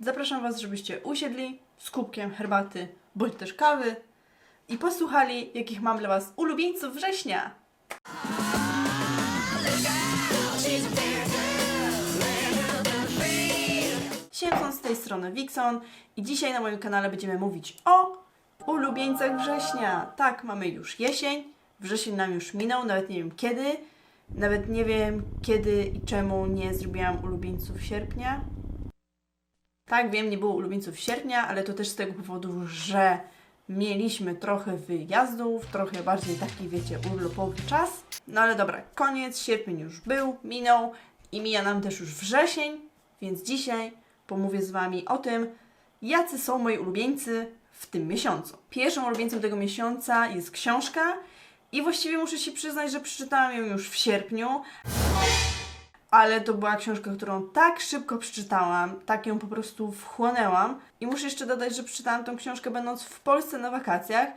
zapraszam Was, żebyście usiedli z kubkiem herbaty bądź też kawy i posłuchali, jakich mam dla Was ulubieńców września. Siemson z tej strony Wixon i dzisiaj na moim kanale będziemy mówić o ulubieńcach września. Tak, mamy już jesień, wrzesień nam już minął, nawet nie wiem kiedy, nawet nie wiem kiedy i czemu nie zrobiłam ulubieńców sierpnia. Tak, wiem, nie było ulubieńców sierpnia, ale to też z tego powodu, że mieliśmy trochę wyjazdów, trochę bardziej taki, wiecie, urlopowy czas. No ale dobra, koniec, sierpień już był, minął i mija nam też już wrzesień, więc dzisiaj pomówię z Wami o tym, jacy są moi ulubieńcy w tym miesiącu. Pierwszym ulubieńcem tego miesiąca jest książka i właściwie muszę się przyznać, że przeczytałam ją już w sierpniu, ale to była książka, którą tak szybko przeczytałam, tak ją po prostu wchłonęłam. I muszę jeszcze dodać, że przeczytałam tą książkę będąc w Polsce na wakacjach,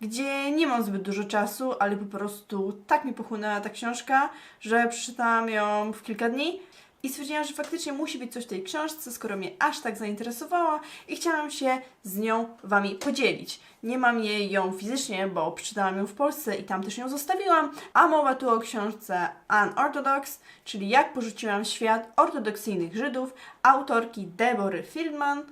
gdzie nie mam zbyt dużo czasu, ale po prostu tak mi pochłonęła ta książka, że przeczytałam ją w kilka dni. I stwierdziłam, że faktycznie musi być coś w tej książce, skoro mnie aż tak zainteresowała i chciałam się z nią Wami podzielić. Nie mam jej ją fizycznie, bo przeczytałam ją w Polsce i tam też ją zostawiłam, a mowa tu o książce Unorthodox, czyli Jak porzuciłam świat ortodoksyjnych Żydów, autorki Debory Feldman,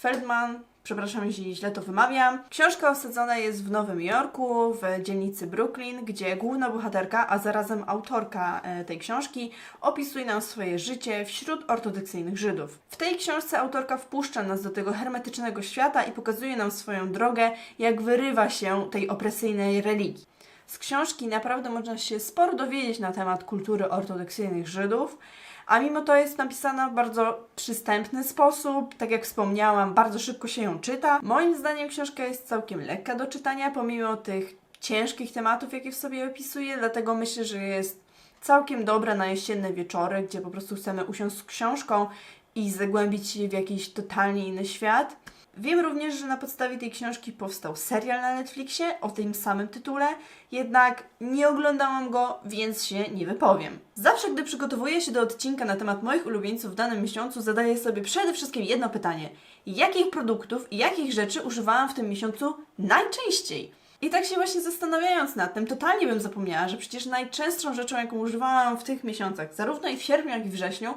Feldman, przepraszam, jeśli źle to wymawiam. Książka osadzona jest w Nowym Jorku, w dzielnicy Brooklyn, gdzie główna bohaterka, a zarazem autorka e, tej książki, opisuje nam swoje życie wśród ortodoksyjnych Żydów. W tej książce autorka wpuszcza nas do tego hermetycznego świata i pokazuje nam swoją drogę, jak wyrywa się tej opresyjnej religii. Z książki naprawdę można się sporo dowiedzieć na temat kultury ortodoksyjnych Żydów, a mimo to jest napisana w bardzo przystępny sposób. Tak jak wspomniałam, bardzo szybko się ją czyta. Moim zdaniem książka jest całkiem lekka do czytania, pomimo tych ciężkich tematów, jakie w sobie opisuje, dlatego myślę, że jest całkiem dobra na jesienne wieczory, gdzie po prostu chcemy usiąść z książką i zagłębić się w jakiś totalnie inny świat. Wiem również, że na podstawie tej książki powstał serial na Netflixie o tym samym tytule, jednak nie oglądałam go, więc się nie wypowiem. Zawsze, gdy przygotowuję się do odcinka na temat moich ulubieńców w danym miesiącu, zadaję sobie przede wszystkim jedno pytanie: jakich produktów i jakich rzeczy używałam w tym miesiącu najczęściej? I tak się właśnie zastanawiając nad tym, totalnie bym zapomniała, że przecież najczęstszą rzeczą, jaką używałam w tych miesiącach, zarówno i w sierpniu, jak i wrześniu,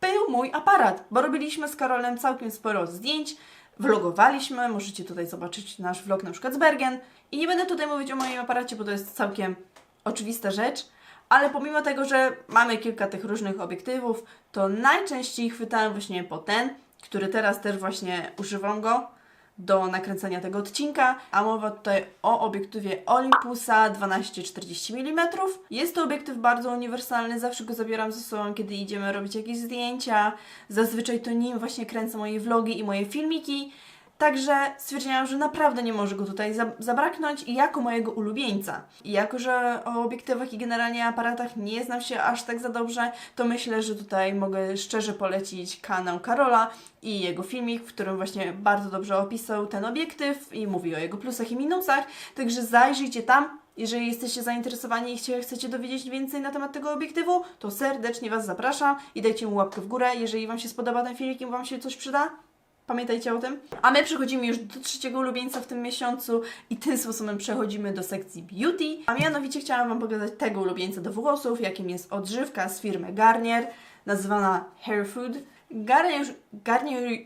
był mój aparat, bo robiliśmy z Karolem całkiem sporo zdjęć, vlogowaliśmy, możecie tutaj zobaczyć nasz vlog na przykład z Bergen. I nie będę tutaj mówić o moim aparacie, bo to jest całkiem oczywista rzecz, ale pomimo tego, że mamy kilka tych różnych obiektywów, to najczęściej chwytałem właśnie po ten, który teraz też właśnie używam go do nakręcenia tego odcinka, a mowa tutaj o obiektywie Olympusa 12-40 mm. Jest to obiektyw bardzo uniwersalny, zawsze go zabieram ze sobą, kiedy idziemy robić jakieś zdjęcia. Zazwyczaj to nim właśnie kręcę moje vlogi i moje filmiki. Także stwierdziłam, że naprawdę nie może go tutaj za- zabraknąć jako mojego ulubieńca. I jako, że o obiektywach i generalnie aparatach nie znam się aż tak za dobrze, to myślę, że tutaj mogę szczerze polecić kanał Karola i jego filmik, w którym właśnie bardzo dobrze opisał ten obiektyw i mówi o jego plusach i minusach. Także zajrzyjcie tam. Jeżeli jesteście zainteresowani i chcecie dowiedzieć więcej na temat tego obiektywu, to serdecznie Was zapraszam i dajcie mu łapkę w górę, jeżeli Wam się spodoba ten filmik i Wam się coś przyda. Pamiętajcie o tym. A my przechodzimy już do trzeciego ulubieńca w tym miesiącu i tym sposobem przechodzimy do sekcji beauty. A mianowicie chciałam Wam pokazać tego ulubieńca do włosów, jakim jest odżywka z firmy Garnier, nazywana Hair Food. Garnier... Garnier...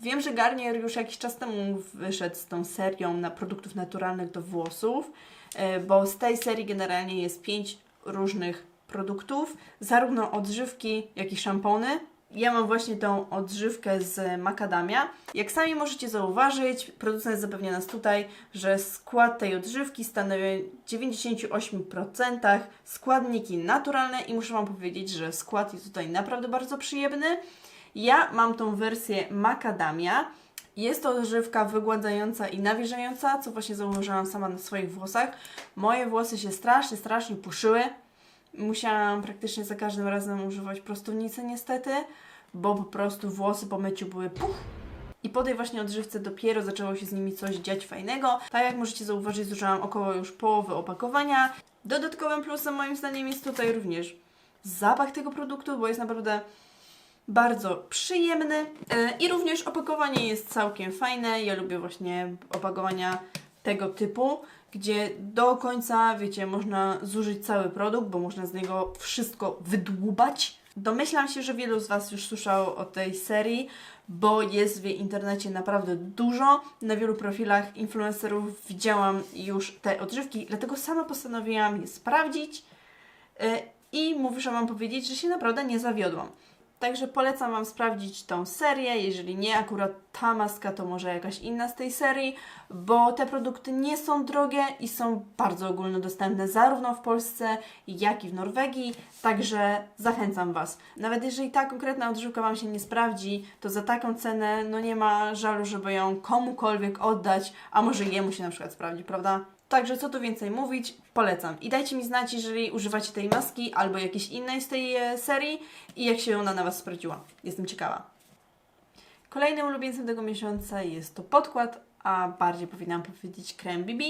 Wiem, że Garnier już jakiś czas temu wyszedł z tą serią na produktów naturalnych do włosów, e, bo z tej serii generalnie jest pięć różnych produktów, zarówno odżywki, jak i szampony. Ja mam właśnie tą odżywkę z makadamia. Jak sami możecie zauważyć, producent zapewnia nas tutaj, że skład tej odżywki stanowi w 98% składniki naturalne i muszę Wam powiedzieć, że skład jest tutaj naprawdę bardzo przyjemny. Ja mam tą wersję makadamia. Jest to odżywka wygładzająca i nawilżająca, co właśnie zauważyłam sama na swoich włosach. Moje włosy się strasznie, strasznie puszyły. Musiałam praktycznie za każdym razem używać prostownicy niestety, bo po prostu włosy po myciu były puch. I po tej właśnie odżywce dopiero zaczęło się z nimi coś dziać fajnego. Tak jak możecie zauważyć, zużyłam około już połowy opakowania. Dodatkowym plusem moim zdaniem jest tutaj również zapach tego produktu, bo jest naprawdę bardzo przyjemny E, i również opakowanie jest całkiem fajne. Ja lubię właśnie opakowania tego typu, gdzie do końca, wiecie, można zużyć cały produkt, bo można z niego wszystko wydłubać. Domyślam się, że wielu z Was już słyszało o tej serii, bo jest w internecie naprawdę dużo. Na wielu profilach influencerów widziałam już te odżywki, dlatego sama postanowiłam je sprawdzić e, i muszę Wam powiedzieć, że się naprawdę nie zawiodłam. Także polecam Wam sprawdzić tą serię. Jeżeli nie akurat ta maska, to może jakaś inna z tej serii, bo te produkty nie są drogie i są bardzo ogólnodostępne zarówno w Polsce, jak i w Norwegii. Także zachęcam Was. Nawet jeżeli ta konkretna odżywka Wam się nie sprawdzi, to za taką cenę no nie ma żalu, żeby ją komukolwiek oddać, a może jemu się na przykład sprawdzi, prawda? Także co tu więcej mówić, polecam. I dajcie mi znać, jeżeli używacie tej maski albo jakiejś innej z tej e, serii i jak się ona na Was sprawdziła. Jestem ciekawa. Kolejnym ulubieńcem tego miesiąca jest to podkład, a bardziej powinnam powiedzieć krem BB.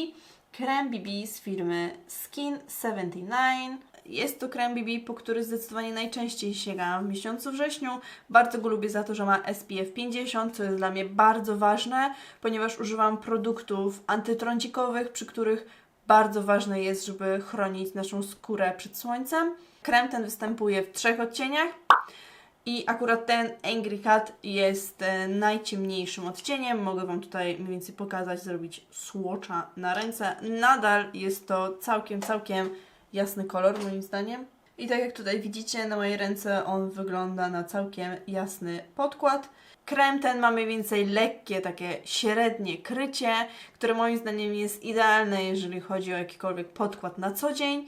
Krem BB z firmy Skin 79. Jest to krem BB, po który zdecydowanie najczęściej sięgam w miesiącu wrześniu. Bardzo go lubię za to, że ma SPF 50, co jest dla mnie bardzo ważne, ponieważ używam produktów antytrądzikowych, przy których bardzo ważne jest, żeby chronić naszą skórę przed słońcem. Krem ten występuje w trzech odcieniach. I akurat ten Angry Cat jest e, najciemniejszym odcieniem. Mogę Wam tutaj mniej więcej pokazać, zrobić swatcha na ręce. Nadal jest to całkiem, całkiem jasny kolor moim zdaniem. I tak jak tutaj widzicie na mojej ręce on wygląda na całkiem jasny podkład. Krem ten ma mniej więcej lekkie, takie średnie krycie, które moim zdaniem jest idealne, jeżeli chodzi o jakikolwiek podkład na co dzień.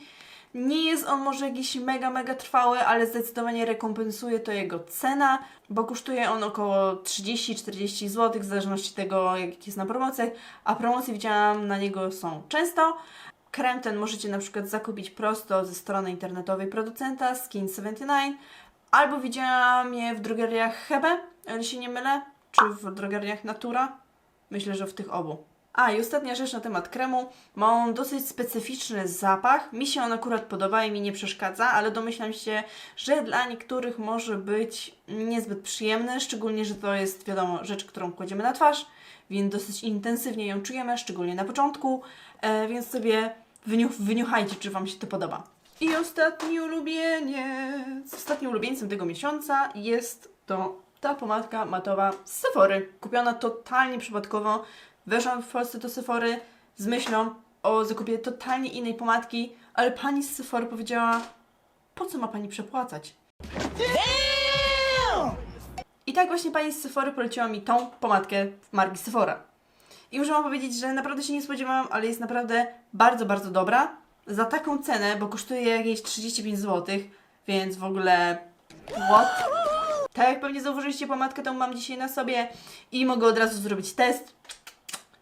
Nie jest on może jakiś mega, mega trwały, ale zdecydowanie rekompensuje to jego cena, bo kosztuje on około 30-40 zł, w zależności tego, jak jest na promocjach, a promocje widziałam na niego są często. Krem ten możecie na przykład zakupić prosto ze strony internetowej producenta Skin79, albo widziałam je w drogeriach Hebe, o ile się nie mylę, czy w drogeriach Natura. Myślę, że w tych obu. A i ostatnia rzecz na temat kremu. Ma on dosyć specyficzny zapach. Mi się on akurat podoba i mi nie przeszkadza, ale domyślam się, że dla niektórych może być niezbyt przyjemny, szczególnie, że to jest, wiadomo, rzecz, którą kładziemy na twarz, więc dosyć intensywnie ją czujemy, szczególnie na początku, e, więc sobie wyniuch, wyniuchajcie, czy Wam się to podoba. I ostatni ulubieniec. Ostatnim ulubieńcem tego miesiąca jest to ta pomadka matowa z Sephory. Kupiona totalnie przypadkowo. Weszłam w Polsce do Sephory z myślą o zakupie totalnie innej pomadki, ale pani z Sephory powiedziała, po co ma pani przepłacać? I tak właśnie pani z Sephory poleciła mi tą pomadkę marki Sephora. I muszę wam powiedzieć, że naprawdę się nie spodziewałam, ale jest naprawdę bardzo, bardzo dobra. Za taką cenę, bo kosztuje jakieś 35 zł, więc w ogóle what? Tak jak pewnie zauważyliście, pomadkę tą mam dzisiaj na sobie i mogę od razu zrobić test.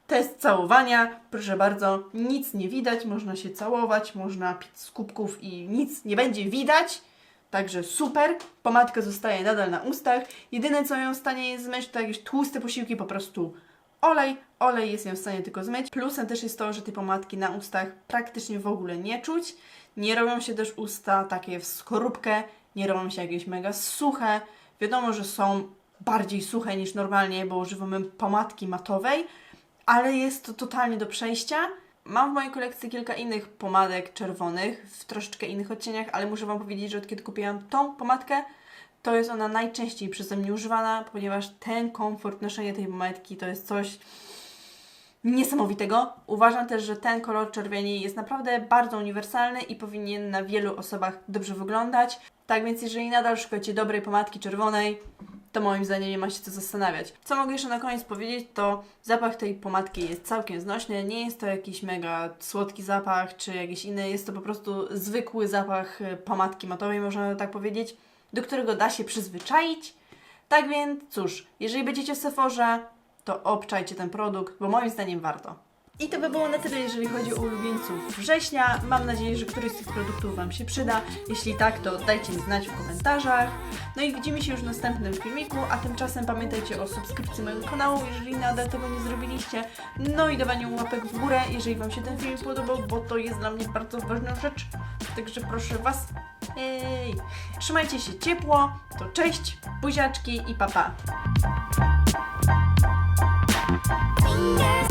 Test całowania. Proszę bardzo, nic nie widać, można się całować, można pić z kubków i nic nie będzie widać. Także super. Pomadka zostaje nadal na ustach. Jedyne co ją w stanie jest zmyć to jakieś tłuste posiłki, po prostu olej. Olej jest ją w stanie tylko zmyć. Plusem też jest to, że tej pomadki na ustach praktycznie w ogóle nie czuć. Nie robią się też usta takie w skorupkę, nie robią się jakieś mega suche. Wiadomo, że są bardziej suche niż normalnie, bo używamy pomadki matowej, ale jest to totalnie do przejścia. Mam w mojej kolekcji kilka innych pomadek czerwonych w troszeczkę innych odcieniach, ale muszę Wam powiedzieć, że od kiedy kupiłam tą pomadkę, to jest ona najczęściej przeze mnie używana, ponieważ ten komfort noszenia tej pomadki to jest coś niesamowitego. Uważam też, że ten kolor czerwieni jest naprawdę bardzo uniwersalny i powinien na wielu osobach dobrze wyglądać. Tak więc, jeżeli nadal szukacie dobrej pomadki czerwonej, to moim zdaniem nie ma się co zastanawiać. Co mogę jeszcze na koniec powiedzieć, to zapach tej pomadki jest całkiem znośny. Nie jest to jakiś mega słodki zapach, czy jakiś inny. Jest to po prostu zwykły zapach e, pomadki matowej, można tak powiedzieć, do którego da się przyzwyczaić. Tak więc, cóż, jeżeli będziecie w Sephorze, to obczajcie ten produkt, bo moim zdaniem warto. I to by było na tyle, jeżeli chodzi o ulubieńców września. Mam nadzieję, że któryś z tych produktów Wam się przyda. Jeśli tak, to dajcie mi znać w komentarzach. No i widzimy się już w następnym filmiku, a tymczasem pamiętajcie o subskrypcji mojego kanału, jeżeli nadal tego nie zrobiliście. No i dawaniu łapek w górę, jeżeli Wam się ten film podobał, bo to jest dla mnie bardzo ważna rzecz. Także proszę Was Ej. Trzymajcie się ciepło, to cześć, buziaczki i papa. Finger